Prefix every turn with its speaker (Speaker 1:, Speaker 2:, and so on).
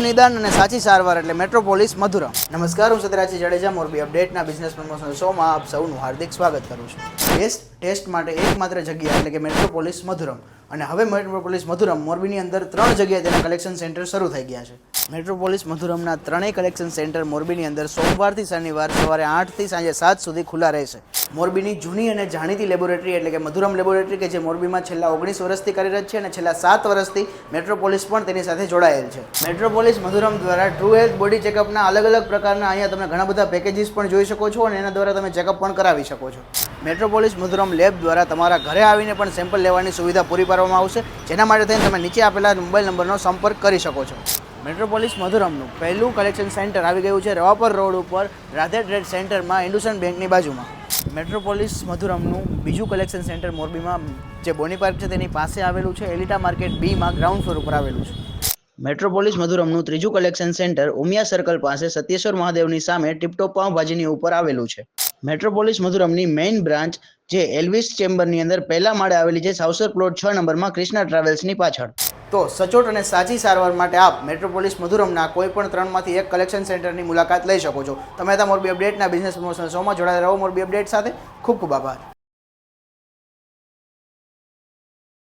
Speaker 1: ઉત્તમ નિદાન અને સાચી સારવાર એટલે મેટ્રોપોલિસ મધુરમ. નમસ્કાર, હું સત્યરાજી જાડેજા, મોરબી અપડેટના બિઝનેસ પ્રમોશન શોમાં આપ સૌનું હાર્દિક સ્વાગત કરું છું. ટેસ્ટ ટેસ્ટ માટે એકમાત્ર જગ્યા એટલે કે મેટ્રોપોલિસ મધુરમ. અને હવે મેટ્રોપોલિસ મધુરમ મોરબીની અંદર ત્રણ જગ્યાએ તેના કલેક્શન સેન્ટર શરૂ થઈ ગયા છે. મેટ્રોપોલિસ મધુરમના ત્રણેય કલેક્શન સેન્ટર મોરબીની અંદર સોમવારથી શનિવાર સવારે આઠથી સાંજે સાત સુધી ખુલ્લા રહેશે. મોરબીની જૂની અને જાણીતી લેબોરેટરી એટલે કે મધુરમ લેબોરેટરી કે જે મોરબીમાં છેલ્લા ઓગણીસ વર્ષથી કાર્યરત છે અને છેલ્લા સાત વર્ષથી મેટ્રોપોલિસ પણ તેની સાથે જોડાયેલ છે. મેટ્રોપોલિસ મધુરમ દ્વારા ટ્રુ હેલ્થ બોડી ચેકઅપના અલગ અલગ પ્રકારના અહીંયા તમે ઘણા બધા પેકેજીસ પણ જોઈ શકો છો અને એના દ્વારા તમે ચેકઅપ પણ કરાવી શકો છો. મેટ્રોપોલિસ મધુરમ લેબ દ્વારા તમારા ઘરે આવીને પણ સેમ્પલ લેવાની સુવિધા પૂરી પાડવામાં આવશે. જેના માટે થઈને તમે નીચે આપેલા મોબાઈલ નંબરનો સંપર્ક કરી શકો છો. મેટ્રોપોલિસ મધુરમનું પહેલું કલેક્શન સેન્ટર આવી ગયું છે રવાપર રોડ ઉપર, રાધે ટ્રેડ સેન્ટરમાં ઇન્ડુસન બેંકની બાજુમાં. મેટ્રોપોલિસ મધુરમનું બીજું કલેક્શન સેન્ટર મોરબીમાં, જે બોની પાર્ક છે તેની પાસે આવેલું છે, એલિટા માર્કેટ બીમાં ગ્રાઉન્ડ ફ્લોર ઉપર આવેલું છે. મેટ્રોપોલિસ મધુરમનું ત્રીજું કલેક્શન સેન્ટર ઉમિયા સર્કલ પાસે સત્યેશ્વર મહાદેવની સામે ટિપટોપ પાવભાજીની ઉપર આવેલું છે. મેટ્રોપોલિસ મધુરમની મેઇન બ્રાન્ચ જે એલ્વિસ ચેમ્બરની અંદર પહેલા માળે આવેલી છે, સાવસર પ્લોટ છ નંબરમાં કૃષ્ણા ટ્રાવેલ્સની પાછળ. તો સચોટ અને સાચી સારવાર માટે આપ મેટ્રોપોલિસ મધુરમના કોઈ પણ ત્રણમાંથી એક કલેક્શન સેન્ટરની મુલાકાત લઈ શકો છો. તમે હતા મોરબી અપડેટના બિઝનેસ પ્રમોશન શોમાં જોડાયેલા રહો. મોરબી અપડેટ સાથે ખૂબ ખૂબ આભાર.